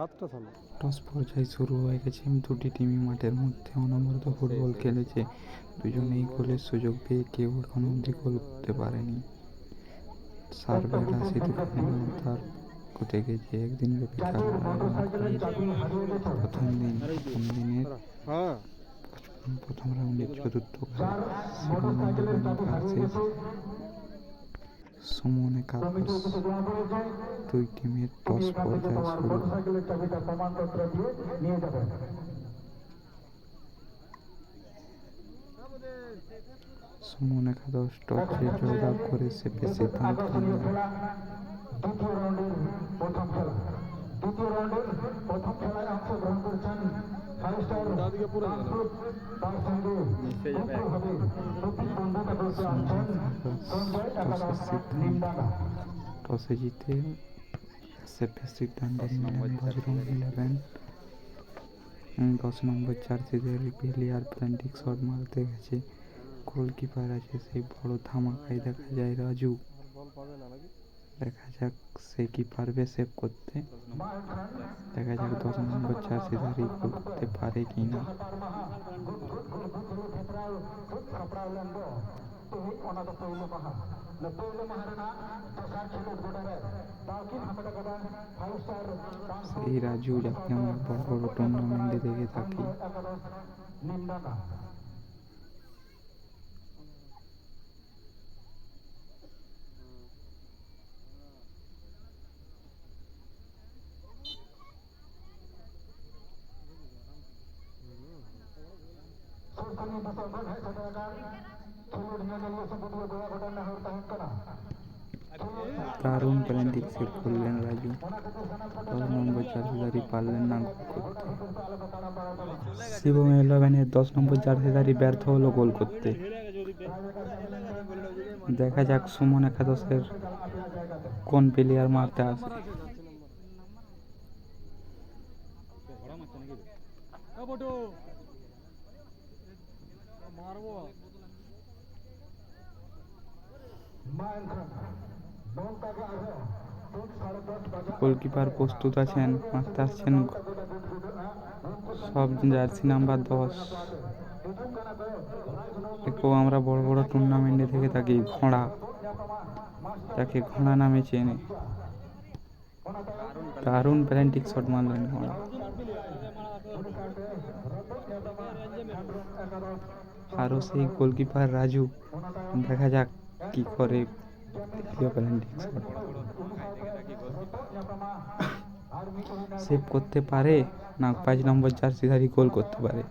হাতটা থামো। টস পর্যায়ে শুরু হয়ে গেছে দুটি টিমই। মাঠের মধ্যে অনবরত ফুটবল খেলেছে। দুজনেই গোলের সুযোগ পেয়ে কেউ এখন অবধি গোল করতে পারেনি। সার্ভে রাশিদ খান তার থেকে যে একদিন ব্যাপী প্রথম দিন প্রথম দিনের হ্যাঁ। প্রথম রাউন্ডের চতুর্থ খেলা সুমনে কাপুস দুই টিমের টস পর্যায়ে শুরু। সুমন একাদশ টসে জয়লাভ করে সিদ্ধান্ত নেন দ্বিতীয় রাউন্ডের প্রথম খেলায় অংশগ্রহণ করছেন দাদিকে পুরো টসে জিতে সেপে সিদ্ধান্ত নিলেন ইলেভেন। দশ নম্বর জার্সিদের প্লেয়ার প্ল্যান্টিক শট মারতে গেছে গোলকিপার আছে সেই বড় ধামাকায় দেখা যায় রাজু। দেখা যাক সে কি পারবে সেভ করতে। দেখা যাক দশ নম্বর জার্সিধারী গোল করতে পারে কি না। সেই রাজু যাকে আমরা বড় বড় টুর্নামেন্টে দেখে থাকি। দারুণ প্যালেন্টিক সেভ করলেন রাজু। দশ নম্বর জার্সিধারী পারলেন না করতে। শিবম ইলেভেনের দশ নম্বর জার্সিধারী ব্যর্থ হলো গোল করতে। দেখা যাক সুমন একাদশের কোন প্লেয়ার মারতে আসে। মারবো গোলকিপার প্রস্তুত আছেন মারতে আসছেন সব জার্সি নাম্বার দশ। একেও আমরা বড় বড় টুর্নামেন্টে থেকে থাকি, ঘোড়া। তাকে ঘোড়া নামে চেনে। দারুণ প্যারেন্টিক শট মারলেন ঘোড়া। আরও সেই গোলকিপার রাজু। দেখা যাক কি করে সেভ করতে পারে না পাঁচ নম্বর জার্সিধারী গোল করতে পারে.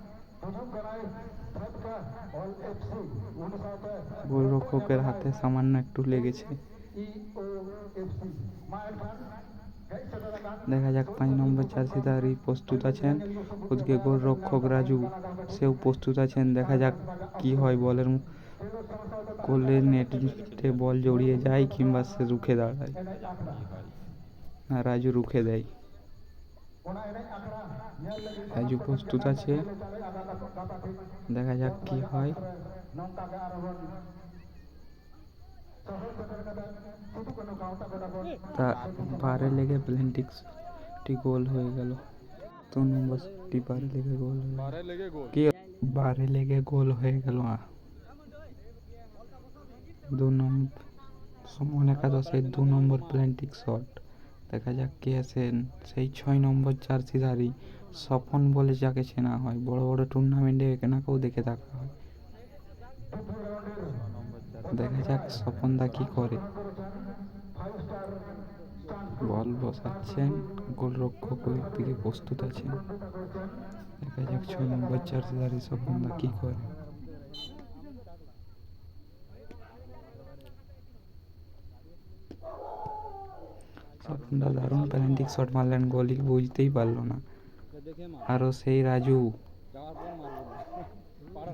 গোলরক্ষকের হাতে সামান্য একটু লেগেছে। দেখা যাক, পাঁচ নম্বর জার্সিধারী প্রস্তুত আছেন ওদিকে গোলরক্ষক রাজু, সেও প্রস্তুত আছেন দেখা যাক কি হয় বলের গোলের নেটে বল জড়িয়ে যায় কিংবা সে রুখে দাঁড়ায় না, রাজু রুখে দেয়. রাজু প্রস্তুত আছে. দেখা যাক কি হয় বারে লেগে প্লেন্টিক্সটি গোল হয়ে গেল। দু নম্বরটি বারে লেগে গোল হয়ে গেল। বারে লেগে গোল। কি? বারে লেগে গোল হয়ে গেল। দু নম্বর সমন একাদশের দু নম্বর প্ল্যান্টিক শট। দেখা যাক কে আছেন সেই ছয় নম্বর জার্সিধারী স্বপন বলে যাকে চেনা হয়। বড় বড় টুর্নামেন্টে এনাকেও দেখে থাকা হয়। দেখা যাক স্বপনদা কি করে। বল বসাচ্ছেন, গোলরক্ষক দিকে প্রস্তুত আছেন। দেখা যাক ছয় নম্বর জার্সিধারী স্বপনদা কি করে। স্বপনদা দারুণ প্যালেন্টিক শট মারলেন গোলি বুঝতেই পারল না। আরও সেই রাজু।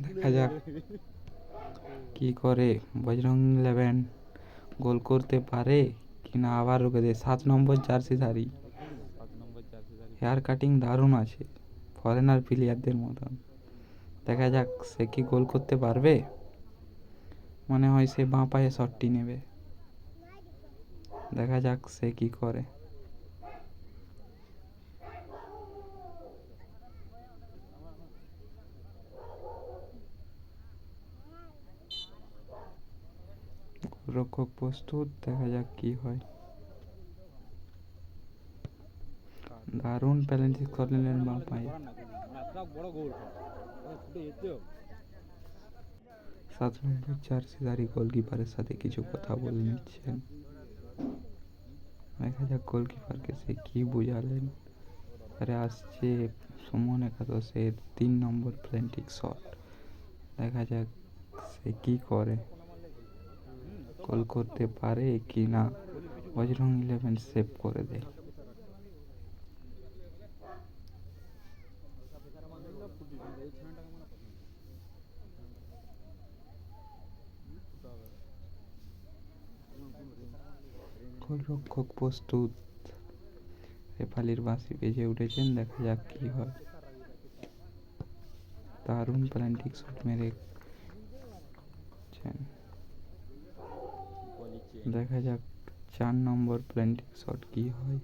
দেখা যাক। কি করে? বজরং ইলেভেন গোল করতে পারে কি না আবার রুখে দেয়। সাত নম্বর জার্সিধারী হেয়ার কাটিং দারুণ আছে। ফরেনার প্লেয়ারদের মতন। দেখা যাক সে কি গোল করতে পারবে। মনে হয় সে বাঁ পায়ে শটটি নেবে। দেখা যাক সে কি করে। গোলরক্ষক প্রস্তুত, দেখা যাক কি হয়। দারুণ প্যালেন্টিস করে নিলেন বাঁ পায়ে সাত নম্বর জার্সিধারী গোলকিপারের সাথে কিছু কথা বলে নিচ্ছেন। দেখা যাক গোলকিপারকে সে কি বুঝালেন। আরে আসছে সুমন একাদশের তিন নম্বর প্ল্যান্টিক শট। দেখা যাক সে কি করে। গোল করতে পারে কি না বজরং ইলেভেন সেভ করে দেয় গোলরক্ষক প্রস্তুত। রেফালির বাঁশি বেজে উঠেছেন, দেখা যাক কি হয়। দারুণ প্ল্যান্টিক শট মেরেছেন। দেখা যাক চার নম্বর প্ল্যান্টিক শট কি হয়।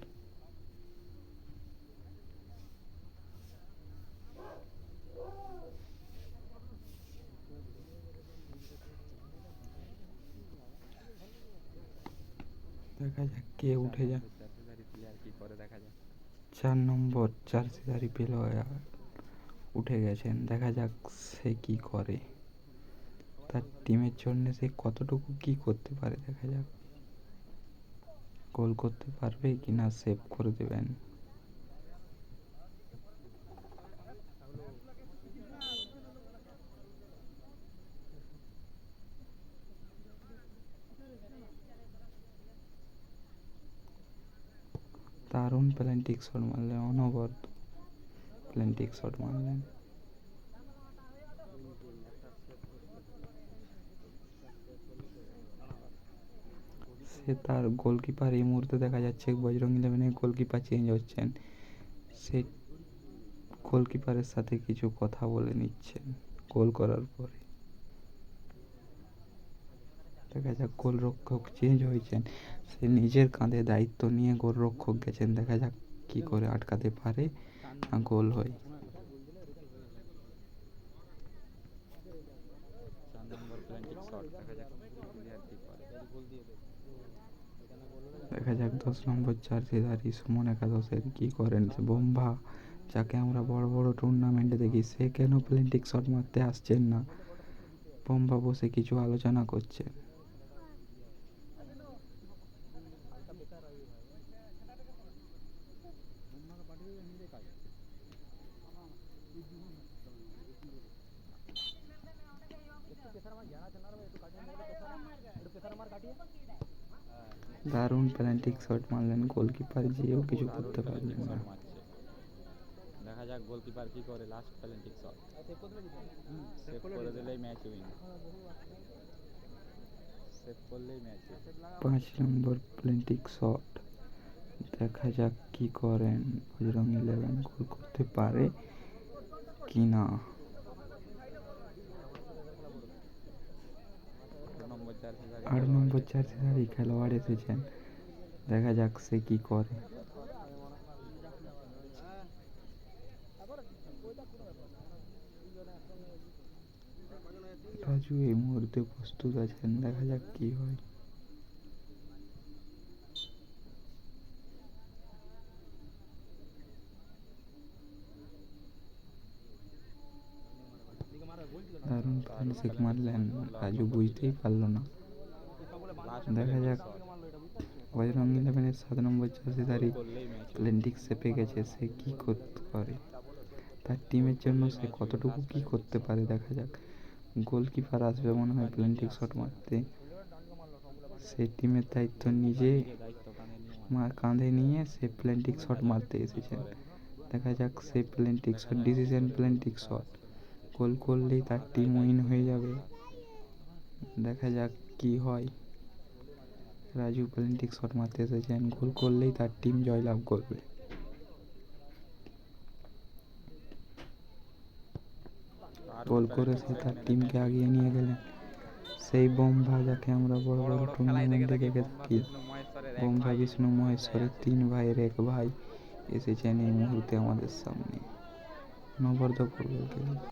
দেখা যাক কে উঠে যাক। চার নম্বর জার্সিধারী প্লেয়ার উঠে গেছেন দেখা যাক সে কি করে। তার টিমের জন্য সে কতটুকু কি করতে পারে দেখা যাক। গোল করতে পারবে কি না সেভ করে দেবেন। দারুণ প্ল্যান্টিক শট মারলেন অনবরত প্ল্যান্টিক শট মারলেন। সে তার গোলকিপার এই মুহূর্তে দেখা যাচ্ছে বজরং ইলেভেনের গোলকিপার চেঞ্জ হচ্ছেন। সে গোলকিপারের সাথে কিছু কথা বলে নিচ্ছেন গোল করার পরে। দেখা যাক গোলরক্ষক চেঞ্জ হয়েছেন। সে নিজের কাঁধে দায়িত্ব নিয়ে গোলরক্ষক গেছেন। দেখা যাক কি করে আটকাতে পারে না গোল হয়। চার নম্বর প্ল্যান্টিক শট দেখা যাক দিয়ে দেবে দেখা যাক, দশ নম্বর জার্সিধারী সুমন একাদশের কি করেন বোম্বা, যাকে আমরা বড় বড় টুর্নামেন্টে দেখি, সে কেন প্লেন্টিক শট মারতে আসছেন না? বোম্বা বসে কিছু আলোচনা করছেন দারুণ প্যালেন্টিক শট মারলেন গোলকিপার যেও কিছু করতে পারলেন না। দেখা যাক গোলকিপার কি করে লাস্ট প্ল্যান্টিক শট সেভ করে দিলেই ম্যাচ উইন সেভ করলেই ম্যাচ পাঁচ নম্বর প্লেন্টিক শট দেখা যাক কি করেন। বজরং ইলেভেন গোল করতে পারে কি না। আট নম্বর আট খেলোয়াড় এসেছেন। দেখা যাক সে কি করে। রাজু এই মুহূর্তে প্রস্তুত আছেন, দেখা যাক কি হয়। দারুণ ফ্যান্সিক মারলেন, রাজু বুঝতেই পারল না। দেখা যাক বজরং ইলেভেনের সাত নম্বর জার্সিধারী প্লেন্টিক চেপে গেছে, সে কি করে তার টিমের জন্য সে কতটুকু কি করতে পারে দেখা যাক। গোলকিপার আসবে মনে হয় প্লেন্টিক শট মারতে। সে টিমের দায়িত্ব নিজে কাঁধে নিয়ে সে প্লেন্টিক শট মারতে এসেছেন দেখা যাক সে প্লেন্টিক শট ডিসিশন প্লেন্টিক শট গোল করলেই তার টিম উইন হয়ে যাবে। দেখা যাক কি হয়। রাজু প্লেন্টিক শট মারতে এসেছেন গোল করলেই তার টিম জয়লাভ করবে। গোল করে সে তার টিমকে আগিয়ে নিয়ে গেলেন। সেই বোম্বা যাকে আমরা বড় বড় টুর্নামেন্টে দেখে থাকি বোম্বা বিষ্ণু মহেশ্বরের তিন ভাইয়ের এক ভাই। এসেছেন এই মুহূর্তে আমাদের সামনে। নবর্ধ ফুটবল খেলতে